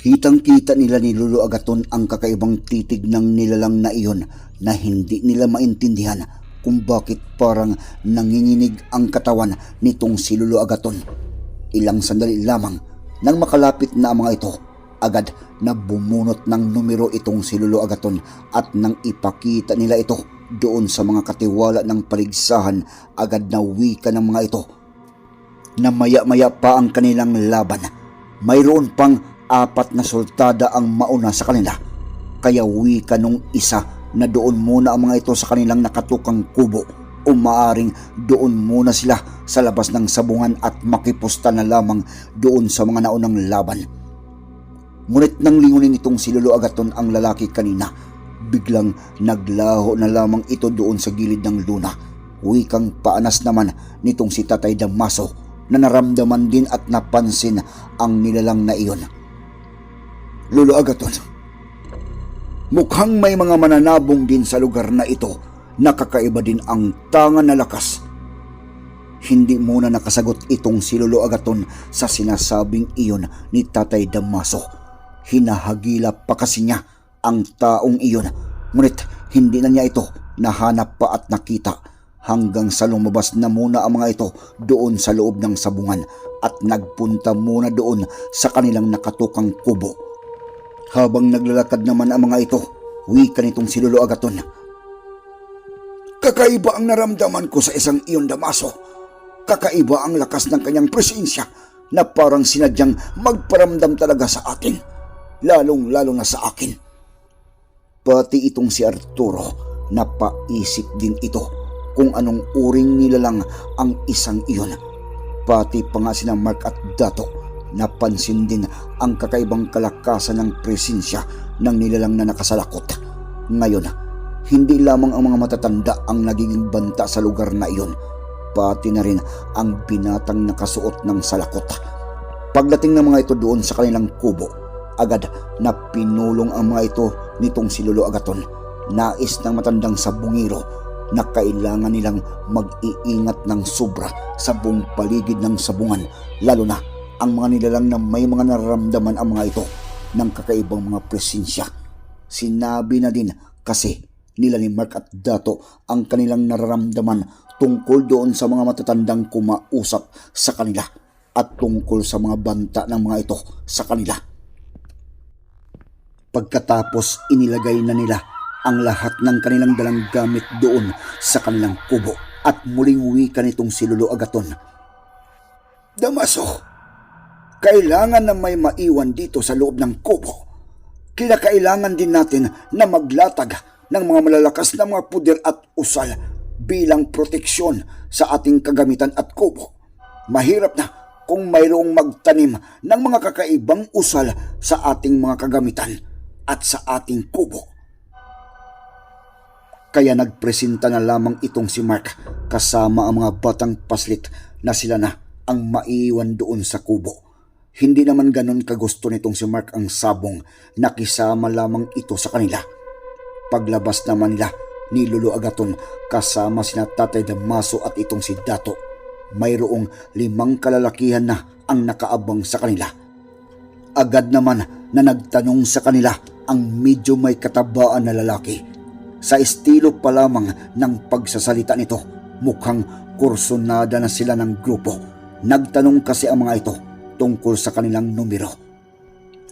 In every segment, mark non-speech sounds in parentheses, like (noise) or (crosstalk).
Kitang-kita nila ni Lolo Agaton ang kakaibang titig ng nilalang na iyon na hindi nila maintindihan kung bakit parang nanginginig ang katawan nitong si Lolo Agaton. Ilang sandali lamang nang makalapit na ang mga ito, agad na bumunot ng numero itong si Lolo Agaton at nang ipakita nila ito doon sa mga katiwala ng paligsahan, agad na wika ng mga ito na maya-maya pa ang kanilang laban. Mayroon pang apat na sultada ang mauna sa kanila. Kaya wika nung isa na doon muna ang mga ito sa kanilang nakatukang kubo o maaring doon muna sila sa labas ng sabungan at makipusta na lamang doon sa mga naunang laban. Ngunit nang lingunin itong si Lolo Agaton ang lalaki kanina, biglang naglaho na lamang ito doon sa gilid ng luna. Wikang paanas naman nitong si Tatay Damaso na naramdaman din at napansin ang nilalang na iyon. Lolo Agaton, mukhang may mga mananabong din sa lugar na ito na kakaiba din ang tangan na lakas. Hindi muna nakasagot itong si Lolo Agaton sa sinasabing iyon ni Tatay Damaso. Hinahagila pa kasi niya ang taong iyon. Ngunit hindi na niya ito nahanap pa at nakita hanggang sa lumabas na muna ang mga ito doon sa loob ng sabungan at nagpunta muna doon sa kanilang nakatukang kubo. Habang naglalakad naman ang mga ito, wika nitong si Lolo Agaton. Kakaiba ang naramdaman ko sa isang iyon damaso. Kakaiba ang lakas ng kanyang presensya na parang sinadyang magparamdam talaga sa atin. Lalong-lalo na sa akin. Pati itong si Arturo, napaisip din ito kung anong uring nilalang ang isang iyon. Pati pa nga sina Mark at Dato, napansin din ang kakaibang kalakasan ng presensya ng nilalang na nakasalakot. Ngayon, hindi lamang ang mga matatanda ang nagiging banta sa lugar na iyon, pati na rin ang binatang nakasuot ng salakot. Pagdating ng mga ito doon sa kanilang kubo, agad na pinulong ang mga ito nitong si Lolo Agaton. Nais ng matandang sabungiro na kailangan nilang mag-iingat ng sobra sa buong paligid ng sabungan, lalo na ang mga nilalang na may mga nararamdaman ang mga ito ng kakaibang mga presensya. Sinabi na din kasi nila ni Mark at Dato ang kanilang nararamdaman tungkol doon sa mga matatandang kumausap sa kanila at tungkol sa mga banta ng mga ito sa kanila. Pagkatapos inilagay na nila ang lahat ng kanilang dalang gamit doon sa kanilang kubo at muling wika nitong si Lolo Agaton. Damaso, kailangan na may maiwan dito sa loob ng kubo. Kinakailangan din natin na maglatag ng mga malalakas na mga puder at usal bilang proteksyon sa ating kagamitan at kubo. Mahirap na kung mayroong magtanim ng mga kakaibang usal sa ating mga kagamitan at sa ating kubo. Kaya nagpresenta na lamang itong si Mark kasama ang mga batang paslit na sila na ang maiwan doon sa kubo. Hindi naman ganon kagusto nitong si Mark ang sabong, nakisama lamang ito sa kanila. Paglabas naman nila ni Lolo Agaton kasama sina Tatay Damaso at itong si Dato. Mayroong limang kalalakihan na ang nakaabang sa kanila. Agad naman na nagtanong sa kanila ang medyo may katabaan na lalaki. Sa estilo pa lamang ng pagsasalita nito, mukhang kursonada na sila ng grupo. Nagtanong kasi ang mga ito tungkol sa kanilang numero.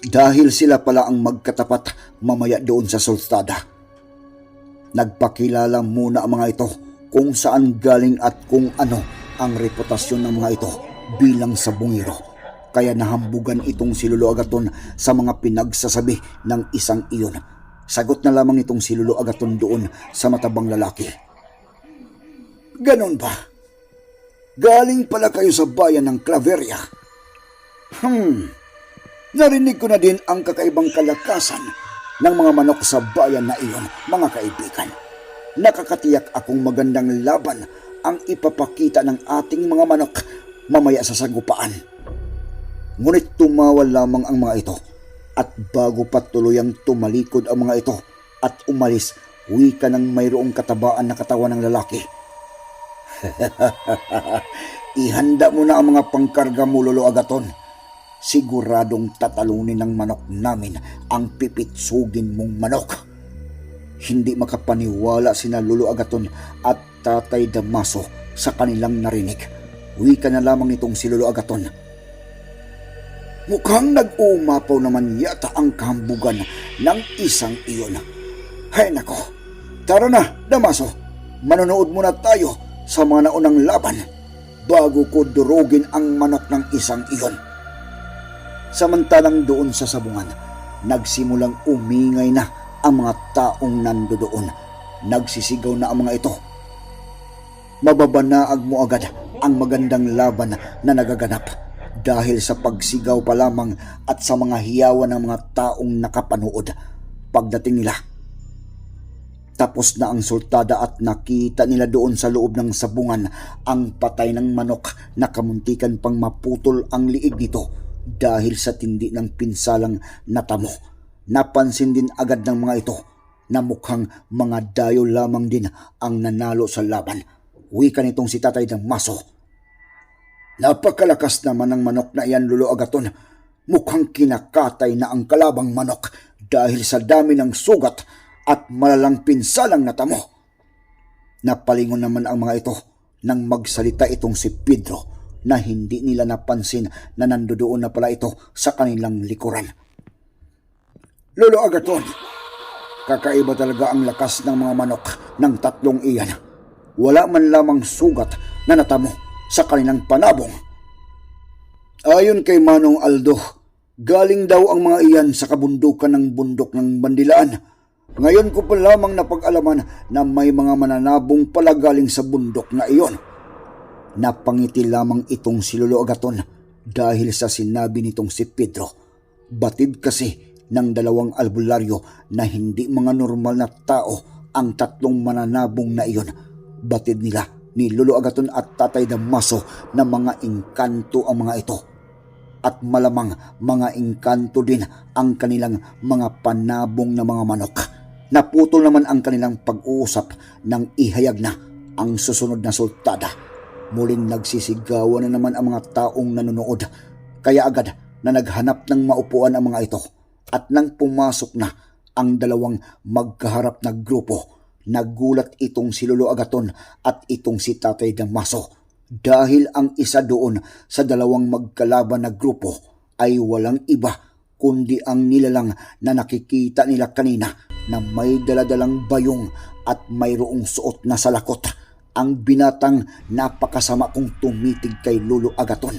Dahil sila pala ang magkatapat mamaya doon sa sultada. Nagpakilala muna ang mga ito kung saan galing at kung ano ang reputasyon ng mga ito bilang sabungero. Kaya nahambugan itong si Lolo Agaton sa mga pinagsasabi ng isang iyon. Sagot na lamang itong si Lolo Agaton doon sa matabang lalaki. Ganon ba? Galing pala kayo sa bayan ng Claveria. Hmm, narinig ko na din ang kakaibang kalakasan ng mga manok sa bayan na iyon, mga kaibigan. Nakakatiyak akong magandang laban ang ipapakita ng ating mga manok mamaya sa sagupaan. Ngunit tumawa lamang ang mga ito at bago pa tuluyang tumalikod ang mga ito at umalis, wika ng mayroong katabaan na katawan ng lalaki. (laughs) Ihanda mo na ang mga pangkarga mo, Lolo Agaton. Siguradong tatalunin ng manok namin ang pipitsugin mong manok. Hindi makapaniwala sina Lolo Agaton at Tatay Damaso sa kanilang narinig. Wika na lamang itong si Lolo Agaton. Mukhang nag-umapaw naman yata ang kahambugan ng isang iyon. Hay nako, tara na, Damaso. Manonood muna tayo sa mga naunang laban bago ko durugin ang manok ng isang iyon. Samantalang doon sa sabungan, nagsimulang umingay na ang mga taong nandoon. Nagsisigaw na ang mga ito. Mababanaag mo agad ang magandang laban na nagaganap dahil sa pagsigaw pa lamang at sa mga hiyawan ng mga taong nakapanood. Pagdating nila, tapos na ang sultada at nakita nila doon sa loob ng sabungan ang patay ng manok na kamuntikan pang maputol ang liig nito dahil sa tindi ng pinsalang natamo. Napansin din agad ng mga ito na mukhang mga dayo lamang din ang nanalo sa laban. Wika nitong si Tatay ng Maso. Napakalakas naman ng manok na iyan, Lolo Agaton. Mukhang kinakatay na ang kalabang manok dahil sa dami ng sugat at malalang pinsalang natamo. Napalingon naman ang mga ito nang magsalita itong si Pedro na hindi nila napansin na nandoon na pala ito sa kanilang likuran. Lolo Agaton, kakaiba talaga ang lakas ng mga manok ng tatlong iyan. Wala man lamang sugat na natamo sa kanilang panabong. Ayon kay Manong Aldo, galing daw ang mga iyan sa kabundukan ng bundok ng Bandilaan. Ngayon ko pa lamang napag-alaman na may mga mananabong pala galing sa bundok na iyon. Napangiti lamang itong si Lolo Agaton dahil sa sinabi nitong si Pedro. Batid kasi ng dalawang albularyo na hindi mga normal na tao ang tatlong mananabong na iyon. Batid nila ni Lolo Agaton at Tatay Damaso na mga engkanto ang mga ito. At malamang mga engkanto din ang kanilang mga panabong na mga manok. Naputol naman ang kanilang pag-uusap nang ihayag na ang susunod na sultada. Muling nagsisigawan na naman ang mga taong nanonood. Kaya agad na naghanap ng maupuan ang mga ito. At nang pumasok na ang dalawang magkaharap na grupo, nagulat itong si Lolo Agaton at itong si Tatay Damaso. Dahil ang isa doon sa dalawang magkalaban na grupo ay walang iba kundi ang nilalang na nakikita nila kanina na may daladalang bayong at mayroong suot na salakot ang binatang napakasama kong tumitig kay Lolo Agaton.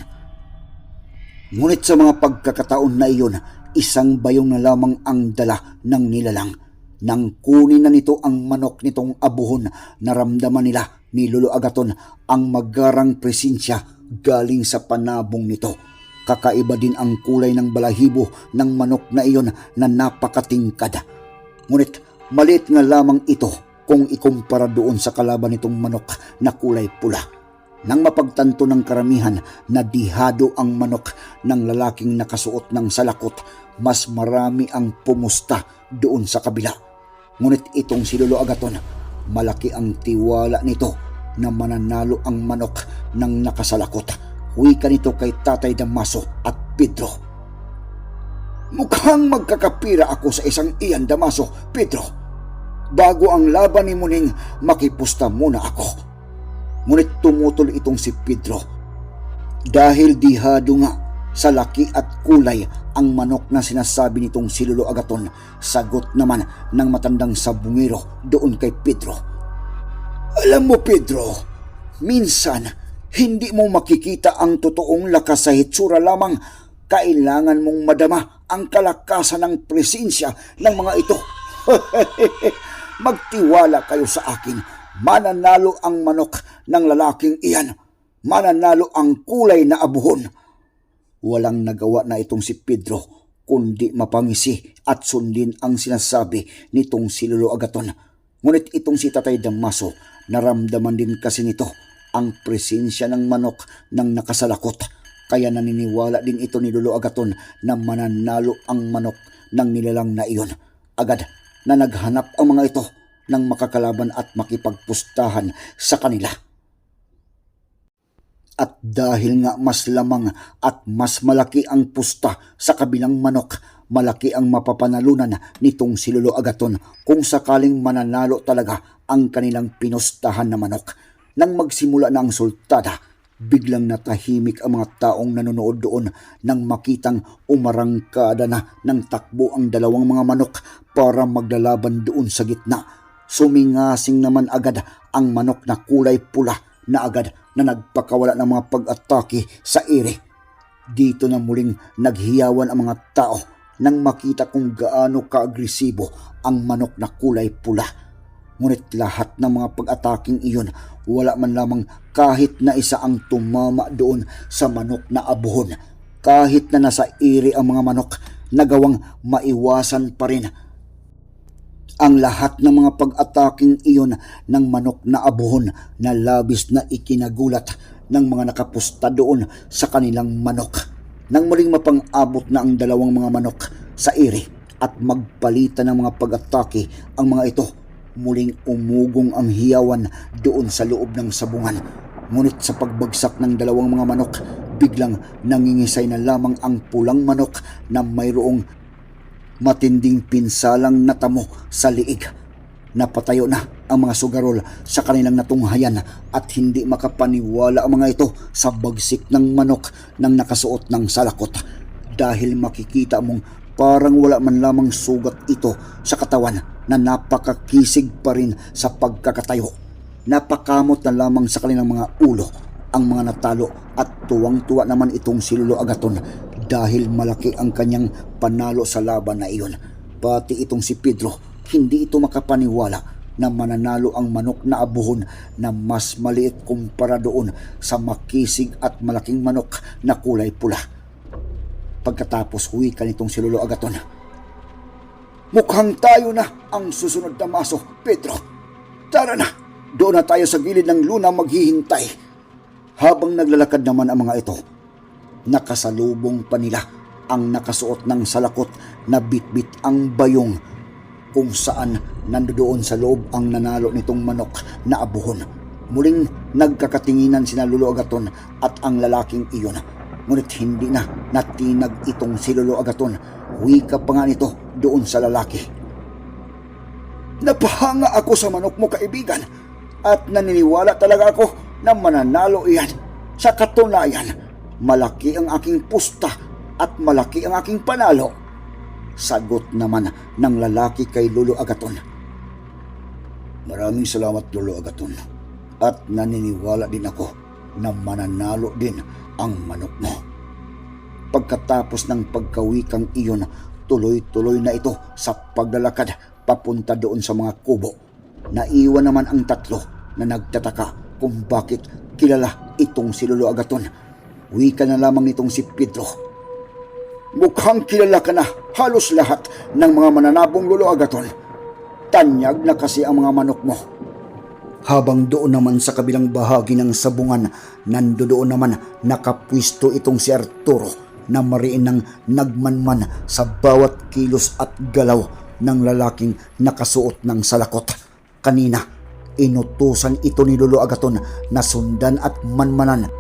Ngunit sa mga pagkakataon na iyon, isang bayong na lamang ang dala ng nilalang. Nang kunin na nito ang manok nitong abuhon, naramdaman nila ni Lolo Agaton ang magarang presensya galing sa panabong nito. Kakaiba din ang kulay ng balahibo ng manok na iyon na napakatingkad. Ngunit maliit nga lamang ito kung ikumpara doon sa kalaban nitong manok na kulay pula. Nang mapagtanto ng karamihan na dihado ang manok ng lalaking nakasuot ng salakot, mas marami ang pumusta doon sa kabila. Ngunit itong si Lolo Agaton, malaki ang tiwala nito na mananalo ang manok ng nakasalakot. Wika nito kay Tatay Damaso at Pedro. Mukhang magkakapira ako sa isang iyan, Damaso, Pedro. Bago ang laban ni Muning, makipusta muna ako. Ngunit tumutol itong si Pedro. Dahil dihado nga Sa laki at kulay, ang manok na sinasabi nitong si Lolo Agaton, sagot naman ng matandang sabungero doon kay Pedro. Alam mo Pedro, minsan hindi mo makikita ang totoong lakas sa hitsura lamang. Kailangan mong madama ang kalakasan ng presensya ng mga ito. (laughs) Magtiwala kayo sa akin. Mananalo ang manok ng lalaking iyan. Mananalo ang kulay na abuhon. Walang nagawa na itong si Pedro, kundi mapangisi at sundin ang sinasabi nitong si Lolo Agaton. Ngunit itong si Tatay Damaso, naramdaman din kasi nito ang presensya ng manok ng nakasalakot. Kaya naniniwala din ito ni Lolo Agaton na mananalo ang manok ng nilalang na iyon. Agad na naghanap ang mga ito ng makakalaban at makipagpustahan sa kanila. At dahil nga mas lamang at mas malaki ang pusta sa kabilang manok, malaki ang mapapanalunan nitong si Lolo Agaton kung sakaling mananalo talaga ang kanilang pinustahan na manok. Nang magsimula na ang sultada, biglang natahimik ang mga taong nanonood doon nang makitang umarangkada na ng takbo ang dalawang mga manok para maglalaban doon sa gitna. Sumingasing naman agad ang manok na kulay pula na agad na nagpakawala ng mga pag-atake sa ere. Dito na muling naghiyawan ang mga tao nang makita kung gaano kaagresibo ang manok na kulay pula. Ngunit lahat ng mga pag-ataking iyon, wala man lamang kahit na isa ang tumama doon sa manok na abuhon. Kahit na nasa iri ang mga manok, nagawang maiwasan pa rin ang lahat ng mga pag-ataking iyon ng manok na abuhon na labis na ikinagulat ng mga nakapusta doon sa kanilang manok. Nang muling mapang-abot na ang dalawang mga manok sa iri at magpalitan ng mga pag-atake ang mga ito, muling umugong ang hiyawan doon sa loob ng sabungan. Ngunit sa pagbagsak ng dalawang mga manok, biglang nangingisay na lamang ang pulang manok na mayroong matinding pinsalang natamo sa liig. Napatayo na ang mga sugarol sa kanilang natunghayan at hindi makapaniwala ang mga ito sa bagsik ng manok ng nakasuot ng salakot dahil makikita mong parang wala man lamang sugat ito sa katawan na napakakisig pa rin sa pagkakatayo. Napakamot na lamang sa kanilang mga ulo ang mga natalo at tuwang-tuwa naman itong si Lolo Agaton dahil malaki ang kanyang panalo sa laban na iyon. Pati itong si Pedro, hindi ito makapaniwala na mananalo ang manok na abuhon na mas maliit kumpara doon sa makisig at malaking manok na kulay pula. Pagkatapos huwi ka nitong si Lolo Agaton, Mukhang tayo na ang susunod na maso, Pedro. Tara na, doon na tayo sa gilid ng luna maghihintay. Habang naglalakad naman ang mga ito, nakasalubong pa nila ang nakasuot ng salakot na bitbit ang bayong kung saan nandoon sa loob ang nanalo nitong manok na abuhon. Muling nagkakatinginan sina Lolo Agaton at ang lalaking iyon. Ngunit hindi na natinag itong si Lolo Agaton. Wika pa nga nito doon sa lalaki. Napahanga ako sa manok mo kaibigan at naniniwala talaga ako na mananalo iyan. Sa katunayan, malaki ang aking pusta at malaki ang aking panalo. Sagot naman ng lalaki kay Lolo Agaton. Maraming salamat Lolo Agaton at naniniwala din ako na mananalo din ang manok mo. Pagkatapos ng pagkawikang iyon, tuloy-tuloy na ito sa paglalakad papunta doon sa mga kubo. Naiwan naman ang tatlo na nagtataka kung bakit kilala itong si Lolo Agaton. Wika na lamang nitong si Pedro. Mukhang kilala ka na halos lahat ng mga mananabong Lolo Agaton. Tanyag na kasi ang mga manok mo. Habang doon naman sa kabilang bahagi ng sabungan, nandoon naman nakapwisto itong si Arturo na mariin ng nagmanman sa bawat kilos at galaw ng lalaking nakasuot ng salakot. Kanina, inutusan ito ni Lolo Agaton na sundan at manmanan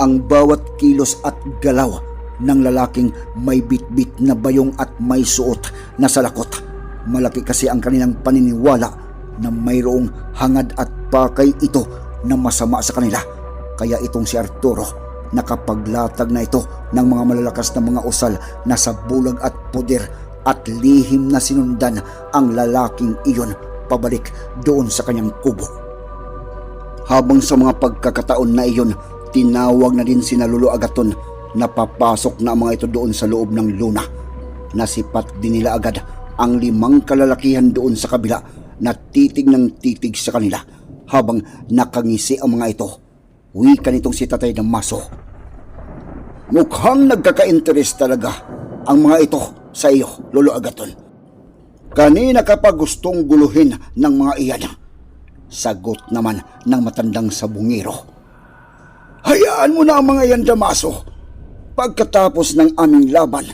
ang bawat kilos at galaw ng lalaking may bitbit na bayong at may suot na salakot. Malaki kasi ang kanilang paniniwala na mayroong hangad at pakay ito na masama sa kanila. Kaya itong si Arturo nakapaglatag na ito ng mga malalakas na mga usal na sa bulag at puder at lihim na sinundan ang lalaking iyon pabalik doon sa kanyang kubo. Habang sa mga pagkakataon na iyon, tinawag na din si Lolo Agaton na papasok na ang mga ito doon sa loob ng luna. Nasipat din nila agad ang limang kalalakihan doon sa kabila na titig ng titig sa kanila habang nakangisi ang mga ito. Wika nitong si Tatay Damaso. Mukhang nagkaka-interest talaga ang mga ito sa iyo, Lolo Agaton. Kanina ka pa gustong guluhin ng mga iyan. Sagot naman ng matandang sabungiro. Hayaan mo na ang mga iyan, Damaso. Pagkatapos ng aming laban,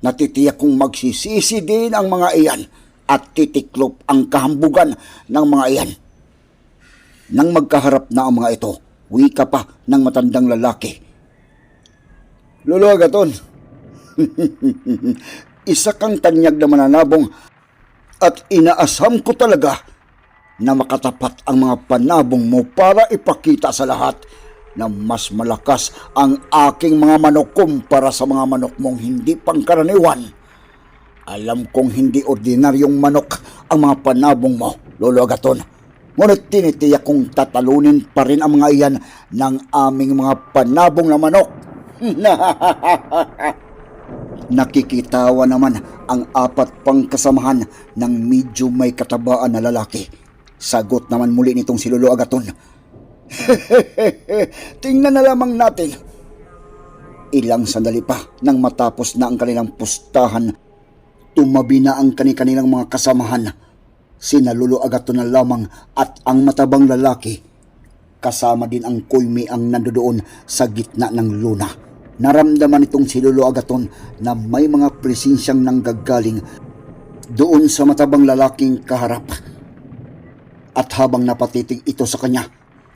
natitiyak kong magsisisi din ang mga iyan at titiklop ang kahambugan ng mga iyan. Nang magkaharap na ang mga ito, wika pa ng matandang lalaki. Lolo Agaton, (laughs) isa kang tanyag na mananabong at inaasam ko talaga na makatapat ang mga panabong mo para ipakita sa lahat na mas malakas ang aking mga manok kumpara sa mga manok mong hindi pangkaraniwan. Alam kong hindi ordinaryong manok ang mga panabong mo, Lolo Agaton. Ngunit tinitiyak kong tatalunin pa rin ang mga iyan ng aming mga panabong na manok. (laughs) Nakikitawa naman ang apat pang kasamahan ng medyo may katabaan na lalaki. Sagot naman muli nitong si Lolo Agaton. (laughs) Tingnan na lamang natin. Ilang sandali pa nang matapos na ang kanilang pustahan, tumabi na ang kani-kanilang mga kasamahan. Sina Lolo Agaton na lamang at ang matabang lalaki. Kasama din ang Koymi ang nandoon sa gitna ng luna. Naramdaman itong si Lolo Agaton na may mga presensyang nanggagaling doon sa matabang lalaking kaharap. At habang napatitig ito sa kanya,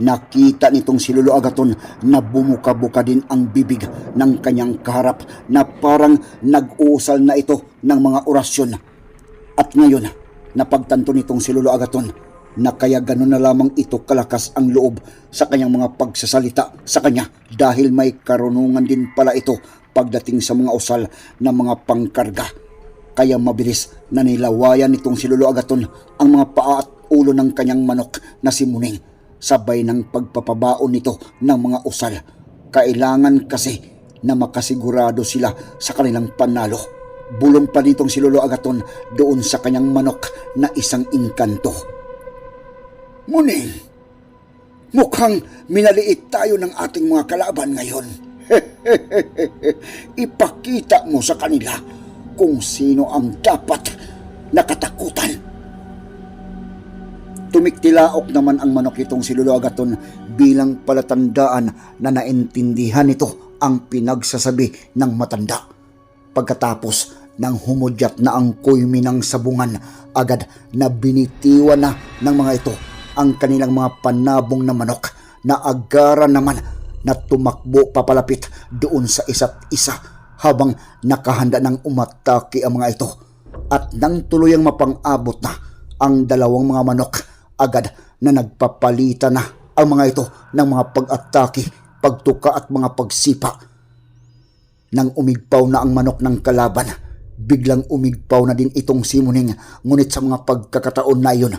nakita nitong si Lolo Agaton na bumuka-buka din ang bibig ng kanyang kaharap na parang nag-uusal na ito ng mga orasyon. At ngayon, napagtanto nitong si Lolo Agaton na kaya gano'n na lamang ito kalakas ang loob sa kanyang mga pagsasalita sa kanya dahil may karunungan din pala ito pagdating sa mga usal ng mga pangkarga. Kaya mabilis na nilawayan nitong si Lolo Agaton ang mga paa at ulo ng kanyang manok na si Muning sabay ng pagpapabaon nito ng mga usal. Kailangan kasi na makasigurado sila sa kanilang panalo. Bulong pa nitong si Lolo Agaton doon sa kanyang manok na isang inkanto. Muning, mukhang minaliit tayo ng ating mga kalaban ngayon. (laughs) Ipakita mo sa kanila kung sino ang dapat nakatakutan. Tumiktilaok naman ang manok itong si Lolo bilang palatandaan na naintindihan nito ang pinagsasabi ng matanda. Pagkatapos nang humudyat na ang kuymi ng sabungan, agad na binitiwan na ng mga ito ang kanilang mga panabong na manok na agara naman na tumakbo papalapit doon sa isa't isa habang nakahanda ng umatake ang mga ito. At nang tuluyang mapang-abot na ang dalawang mga manok, agad na nagpapalitan na ang mga ito ng mga pag-atake, pagtuka at mga pagsipa. Nang umigpaw na ang manok ng kalaban, biglang umigpaw na din itong simuning ngunit sa mga pagkakataon na iyon,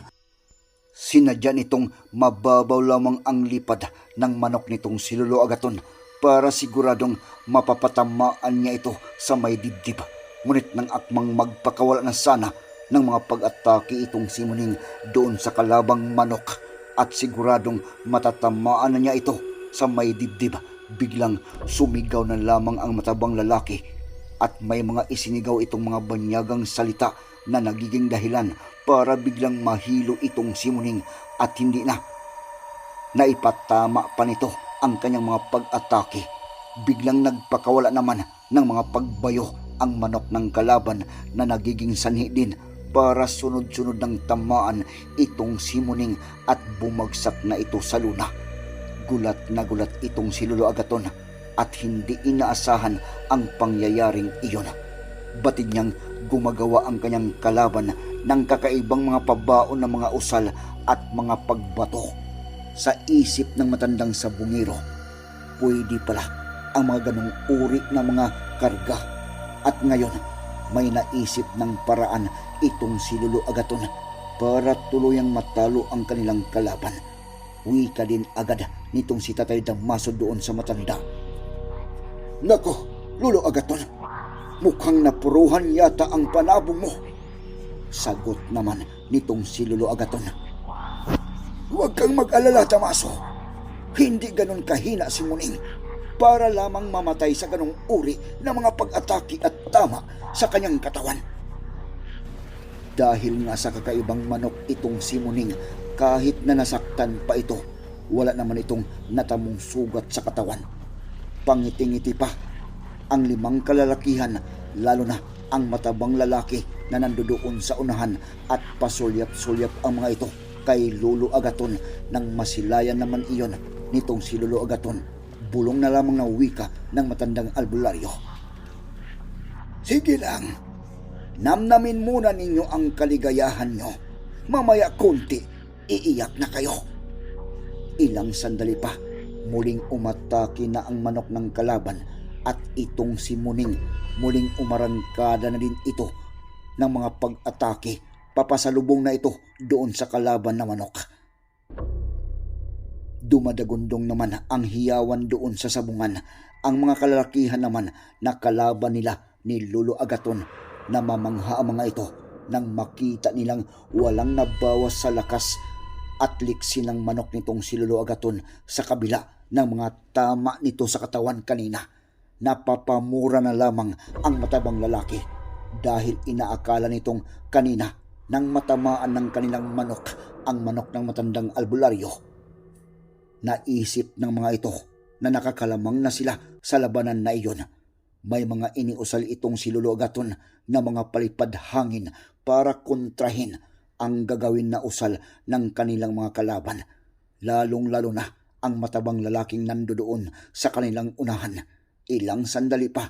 Sinadya nitong mababaw lamang ang lipad ng manok nitong si Lolo Agaton para siguradong mapapatamaan niya ito sa may dibdib. Ngunit nang akmang magpakawala na sana ng mga pag-atake itong si Muning doon sa kalabang manok at siguradong matatamaan na niya ito sa may dibdib. Biglang sumigaw na lamang ang matabang lalaki at may mga isinigaw itong mga banyagang salita na nagiging dahilan para biglang mahilo itong si Muning at hindi na. Naipatama pa nito ang kanyang mga pag-atake. Biglang nagpakawala naman ng mga pagbayo ang manok ng kalaban na nagiging sanhi din para sunod-sunod ng tamaan itong si Muning at bumagsak na ito sa luna. Gulat na gulat itong si Lolo Agaton at hindi inaasahan ang pangyayaring iyon. Batid niyang gumagawa ang kanyang kalaban ng kakaibang mga pabaon ng mga usal at mga pagbato sa isip ng matandang sabungiro. pwede pala ang mga ganong uri ng mga karga. At ngayon, may naisip ng paraan itong si Lolo Agaton para tuluyang matalo ang kanilang kalaban. Wika din agad nitong si Tatay Damaso doon sa matanda. Nako, Lolo Agaton, mukhang napuruhan yata ang panabong mo. Sagot naman nitong si Lolo Agaton. Huwag kang mag-alala, Damaso. Hindi ganon kahina si Muning para lamang mamatay sa ganong uri ng mga pag-atake at tama sa kanyang katawan. Dahil nga sa kakaibang manok itong si Muning, kahit na nasaktan pa ito, wala naman itong natamong sugat sa katawan. Pangiti-ngiti pa ang limang kalalakihan, lalo na ang matabang lalaki na nandoon sa unahan at pasulyap-sulyap ang mga ito kay Lolo Agaton nang masilayan naman iyon nitong si Lolo Agaton. Bulong na lamang na wika ng matandang albularyo. Sige lang, namnamin muna ninyo ang kaligayahan nyo. Mamaya konti, iiyak na kayo. Ilang sandali pa, muling umatake na ang manok ng kalaban at itong si Muning muling umarangkada na din ito ng mga pag-atake papasalubong na ito doon sa kalaban na manok. Dumadagundong naman ang hiyawan doon sa sabungan. Ang mga kalalakihan naman na kalaban nila ni Lolo Agaton na mamangha ang mga ito nang makita nilang walang nabawas sa lakas at liksi ng manok nitong si Lolo Agaton sa kabila ng mga tama nito sa katawan kanina. Napapamura na lamang ang matabang lalaki dahil inaakala nitong kanina nang matamaan ng kanilang manok ang manok ng matandang albularyo. Naisip ng mga ito na nakakalamang na sila sa labanan na iyon. May mga iniusal itong si Lolo Agaton na mga palipad hangin para kontrahin ang gagawin na usal ng kanilang mga kalaban. Lalong-lalo na ang matabang lalaking nandoon sa kanilang unahan. Ilang sandali pa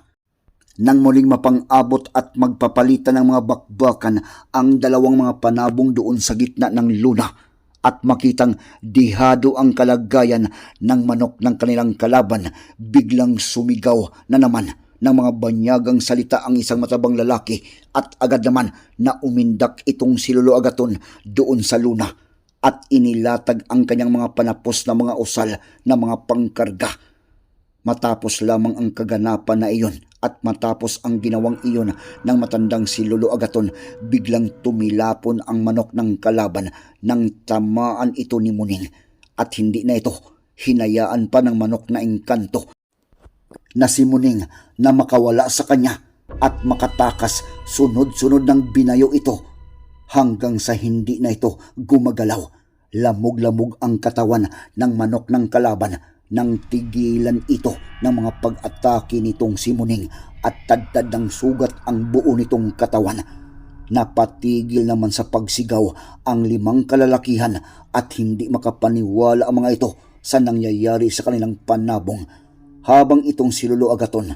nang muling mapang-abot at magpapalitan ng mga bakbakan ang dalawang mga panabong doon sa gitna ng luna at makitang dihado ang kalagayan ng manok ng kanilang kalaban, biglang sumigaw na naman ng mga banyagang salita ang isang matabang lalaki at agad naman na umindak itong si Lolo Agaton doon sa luna at inilatag ang kanyang mga panapos na mga usal na mga pangkarga. Matapos lamang ang kaganapan na iyon at matapos ang ginawang iyon ng matandang si Lolo Agaton, biglang tumilapon ang manok ng kalaban nang tamaan ito ni Muning. At hindi na ito hinayaan pa ng manok na engkanto na si Muning na makawala sa kanya at makatakas sunod-sunod ng binayo ito hanggang sa hindi na ito gumagalaw. Lamog-lamog ang katawan ng manok ng kalaban nang tigilan ito ng mga pag-atake nitong si Muning at tadtad ng sugat ang buo nitong katawan. Napatigil naman sa pagsigaw ang limang kalalakihan at hindi makapaniwala ang mga ito sa nangyayari sa kanilang panabong. Habang itong si Lolo Agaton,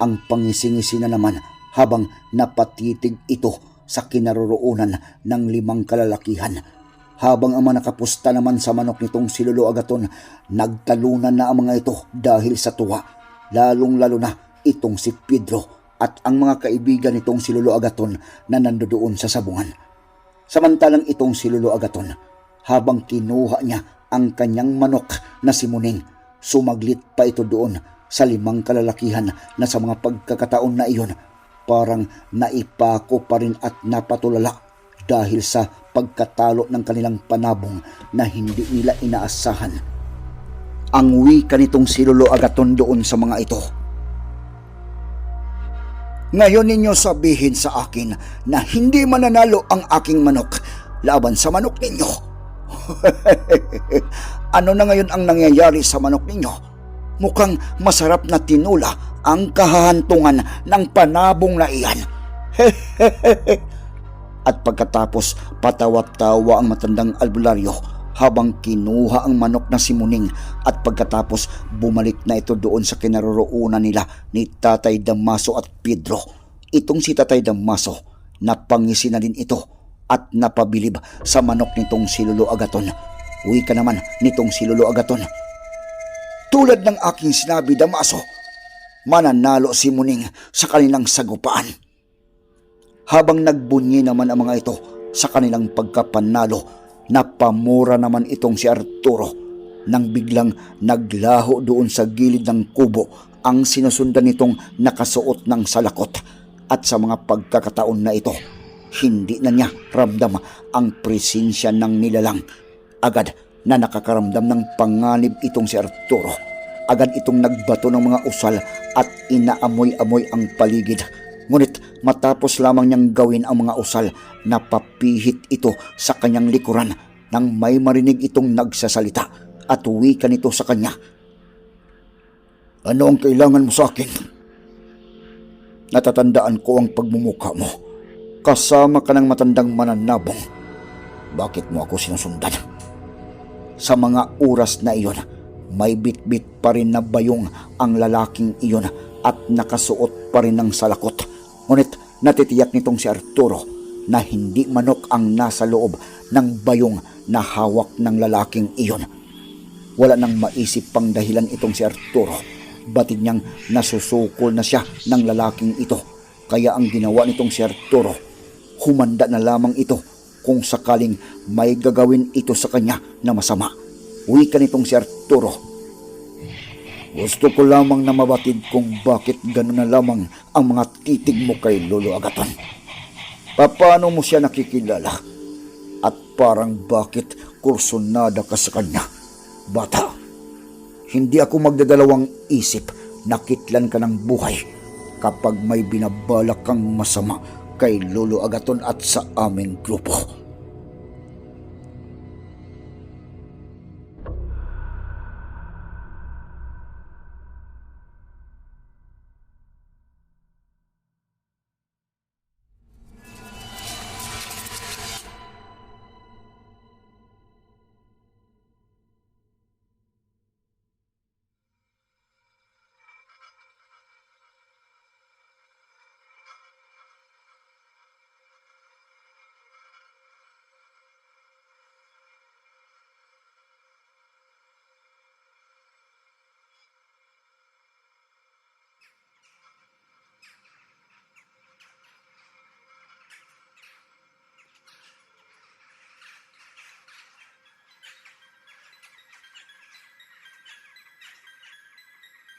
ang pangisingisi na naman habang napatitig ito sa kinaroroonan ng limang kalalakihan habang ang mga nakapusta naman sa manok nitong si Lolo Agaton, nagtalunan na ang mga ito dahil sa tuwa. Lalong-lalo na itong si Pedro at ang mga kaibigan nitong si Lolo Agaton na nandoon sa sabungan. Samantalang itong si Lolo Agaton, habang kinuha niya ang kanyang manok na si Muning, sumaglit pa ito doon sa limang kalalakihan na sa mga pagkakataon na iyon, parang naipako pa rin at napatulala dahil sa pagkatalo ng kanilang panabong na hindi nila inaasahan. Ang wika nitong si Lolo Agaton doon sa mga ito. Ngayon ninyo sabihin sa akin na hindi mananalo ang aking manok laban sa manok ninyo. (laughs) ano na ngayon ang nangyayari sa manok ninyo? Mukhang masarap na tinula ang kahahantungan ng panabong na iyan. (laughs) at pagkatapos patawa-tawa ang matandang albularyo habang kinuha ang manok na si Muning at pagkatapos bumalik na ito doon sa kinaroroonan nila ni Tatay Damaso at Pedro. Itong si Tatay Damaso, napangisi na din ito at napabilib sa manok nitong si Lolo Agaton. Uwi ka naman nitong si Lolo Agaton. Tulad ng aking sinabi, Damaso, mananalo si Muning sa kanilang sagupaan. Habang nagbunyi naman ang mga ito sa kanilang pagkapanalo, napamura naman itong si Arturo nang biglang naglaho doon sa gilid ng kubo ang sinusundan nitong nakasuot ng salakot at sa mga pagkakataon na ito, hindi na niya ramdam ang presensya ng nilalang. Agad na nakakaramdam ng panganib itong si Arturo. Agad itong nagbato ng mga usal at inaamoy-amoy ang paligid. Ngunit matapos lamang niyang gawin ang mga usal, napapihit ito sa kanyang likuran nang may marinig itong nagsasalita at wika nito sa kanya. Ano ang kailangan mo sa akin? Natatandaan ko ang pagmumukha mo. Kasama ka ng matandang mananabong. Bakit mo ako sinusundan? Sa mga oras na iyon, may bitbit pa rin na bayong ang lalaking iyon at nakasuot pa rin ng salakot. Ngunit natitiyak nitong si Arturo na hindi manok ang nasa loob ng bayong na hawak ng lalaking iyon. Wala nang maisip pang dahilan itong si Arturo. Batid niyang nasusukol na siya ng lalaking ito. Kaya ang ginawa nitong si Arturo, humanda na lamang ito kung sakaling may gagawin ito sa kanya na masama. Wika nitong si Arturo. Gusto ko lamang na mabatid kung bakit gano'n na lamang ang mga titig mo kay Lolo Agaton. Paano mo siya nakikilala? At parang bakit kursunada ka sa kanya? Bata, hindi ako magdadalawang isip na kitlan ka ng buhay kapag may binabalak kang masama kay Lolo Agaton at sa aming grupo.